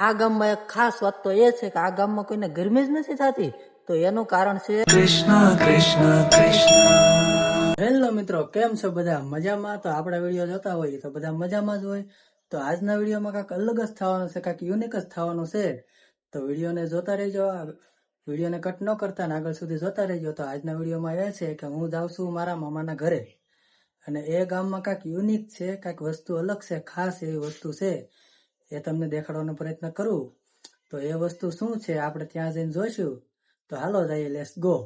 આ ગામમાં એક ખાસ વાત તો એ છે કે આ ગામમાં કોઈને ગરમી જ નથી થતી તો એનું કારણ છે હેલો મિત્રો કેમ છો બધા? મજામાં? તો આપણા વીડિયો જોતા હોઈએ તો બધા મજામાં જ હોય. તો આજના વિડીયોમાં કાંઈક અલગ જ થવાનું છે કાંઈક યુનિક જ થવાનું છે. તો વિડીયોને જોતા રહેજો. વિડીયોને કટ ન કરતા ને આગળ સુધી જોતા રહેજો. તો આજના વિડીયોમાં એ છે કે હું જાઉં છું મારા મામાના ઘરે. અને એ ગામમાં કાંઈક યુનિક છે કાંઈક વસ્તુ અલગ છે ખાસ એવી વસ્તુ છે. એ તમને દેખાડવાનો પ્રયત્ન કરું, તો એ વસ્તુ શું છે આપણે ત્યાં જઈને જોઈશું? તો હાલો જઈએ લેટ્સ ગો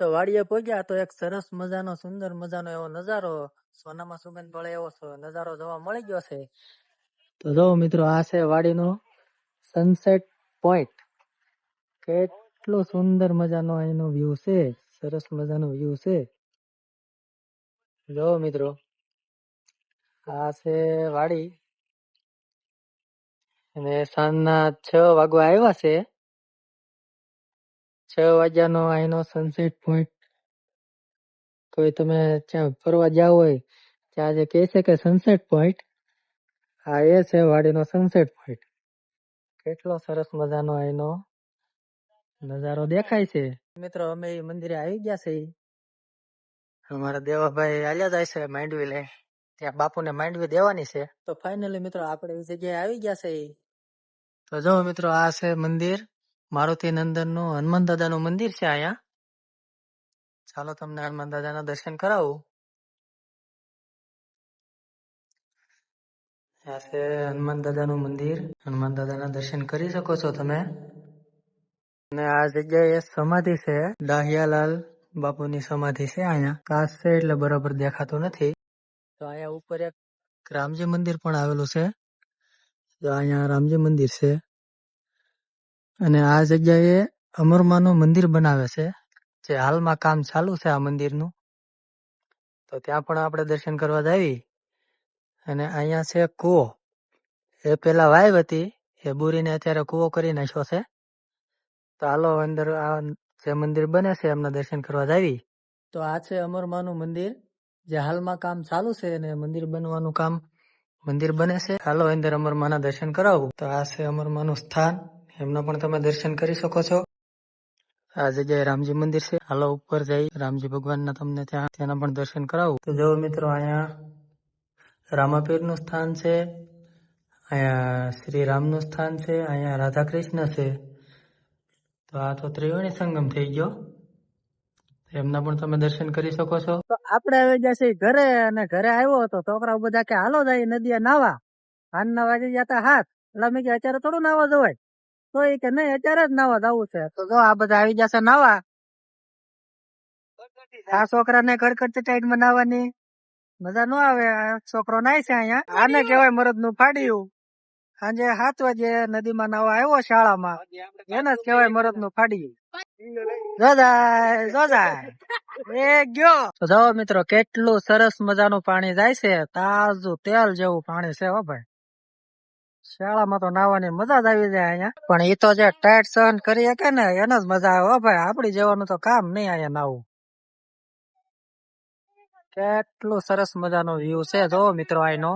તો વાડીએ પહોંચ્યા તો એક સરસ મજાનો, સુંદર મજાનો એવો નજારો, સોનામાં સુગંધ પડે એવો નજારો જોવા મળી ગયો છે. તો જો મિત્રો, આ છે વાડીનો સનસેટ પોઈન્ટ કેટલો સુંદર મજાનો અહીંનો વ્યૂ છે, સરસ મજાનો વ્યૂ છે. જો મિત્રો, આ છે વાડી. અને સાંજના છ વાગવા આવ્યા છે. છ વાગ્યાનો અહીંનો સનસેટ પોઈન્ટ કોઈ તમે ત્યાં ફરવા જાવ હોય, ત્યાં જે કહે છે કે સનસેટ પોઈન્ટ આ એ છે વાડીનો સનસેટ પોઈન્ટ કેટલો સરસ મજાનો અહીંનો નજારો દેખાય છે. મિત્રો, અમે એ મંદિરે આવી ગયા છે અમારા દેવાભાઈ આલ્યા જાય છે માંડવી લે ત્યાં બાપુને માંડવી દેવાની છે. તો ફાઇનલી મિત્રો આપણે એ જગ્યાએ આવી ગયા છે તો જો મિત્રો આ છે મંદિર. મારુતિ નંદનનું હનુમાન દાદા નું મંદિર છે અહીંયા. ચાલો તમને હનુમાન દાદાના દર્શન કરાવું. આ છે હનુમાન દાદાનું મંદિર. હનુમાન દાદાના દર્શન કરી શકો છો તમે. અને આ જગ્યાએ સમાધિ છે દાહિયાલાલ. બાપુની સમાધિ છે અહીંયા કાચ છે એટલે બરોબર દેખાતું નથી. તો અહીંયા ઉપર એક રામજી મંદિર પણ આવેલું છે. અહીંયા રામજી મંદિર છે. અને આ જગ્યાએ અમરમાનું મંદિર બનાવે છે. જે હાલમાં કામ ચાલુ છે આ મંદિરનું. તો ત્યાં પણ આપણે દર્શન કરવા જાવી. અને અહીંયા છે કૂવો. એ પેલા વાઈવ હતી. એ બુરીને અત્યારે કૂવો કરી નાખ્યો છે. તો હાલો અંદર આ જે મંદિર બને છે, એમના દર્શન કરવા જાવી તો આ છે અમરમાનું મંદિર, જે હાલમાં કામ ચાલુ છે અને મંદિર બનવાનું કામ મંદિર બને છે. હાલો અંદર અમરમાના દર્શન કરાવું. તો આ છે અમરમાનું સ્થાન. એમના પણ તમે દર્શન કરી શકો છો. આ જગ્યાએ રામજી મંદિર છે. હાલો ઉપર જઈ રામજી ભગવાનના તમને ત્યાં તેના પણ દર્શન કરાવું. તો જો મિત્રો અહીંયા રામાપીરનું સ્થાન છે. અહીંયા શ્રી રામનું સ્થાન છે. અહીંયા રાધા કૃષ્ણ છે. તો આ તો ત્રિવેણી સંગમ થઈ ગયો. એમના પણ તમે દર્શન કરી શકો છો. તો આપણે હવે જશે ઘરે અને ઘરે આવ્યો હતો, છોકરાઓ બધા કે હાલો જાય, નદીએ નાવા હાનના વાગી ગયા હાથ. એટલે મેં કે અત્યારે થોડું નાવા જવાય. તો એ કે, નહીં, અત્યારે જ નાવા જવું છે. તો જો આ બધા આવી જશે નાવા આ છોકરાને કડકડ ટાઈટમાં નાવાની મજા ન આવે. છોકરો નાય છે અહીંયા. આને કહેવાય મરદનું ફાડ્યું. સાંજે સાત વાગે નદીમાં નાવા આવ્યો શાળામાં. એને જ કહેવાય મરદનું ફાડી. જોજાય જોજાય એ ગયો. તો જો મિત્રો કેટલું સરસ મજાનું પાણી જાય છે. તાજું તેલ જેવું પાણી છે હો ભાઈ. શાળામાં તો નાવાની મજા જ આવી જાય અહીંયા. પણ એ તો જે ટાઈટ સહન કરી શકે ને એને જ મજા આવે હો ભાઈ. આપડી જવાનું તો કામ નહીં અહીંયા નાવું. કેટલું સરસ મજાનો વ્યૂ છે. જો મિત્રો આઈનો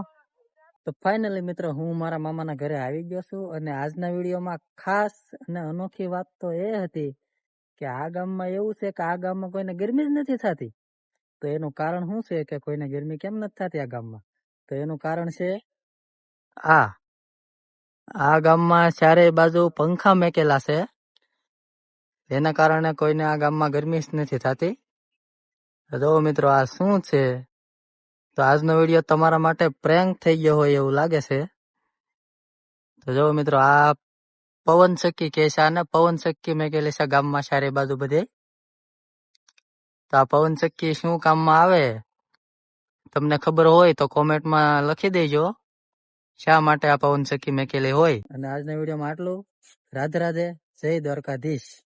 તો ફાઇનલી મિત્રો, હું મારા મામાના ઘરે આવી ગયો છું અને આજના વિડીયોમાં ખાસ અને અનોખી વાત તો એ હતી કે આ ગામમાં એવું છે કે આ ગામમાં કોઈને ગરમી જ નથી થતી. તો એનું કારણ શું છે કે કોઈને ગરમી કેમ નથી થતી આ ગામમાં? તો એનું કારણ છે આ. આ ગામમાં ચારે બાજુ પંખા મેકેલા છે. એના કારણે કોઈને આ ગામમાં ગરમી જ નથી થતી. તો મિત્રો, આ શું છે? તો આજનો વીડિયો તમારા માટે પ્રેન્ક થઈ ગયો હોય એવું લાગે છે. તો જો મિત્રો, આ પવન ચક્કી કે છે, આને પવન ચક્કી મેકેલી છે, ગામમાં સારી બાજુ બધે. તો આ પવન ચક્કી શું કામમાં આવે? તમને ખબર હોય તો કોમેન્ટમાં લખી દેજો. શા માટે આ પવન ચક્કી મેકેલી હોય? અને આજના વિડીયોમાં આટલું. રાધે રાધે. જય દ્વારકાધીશ.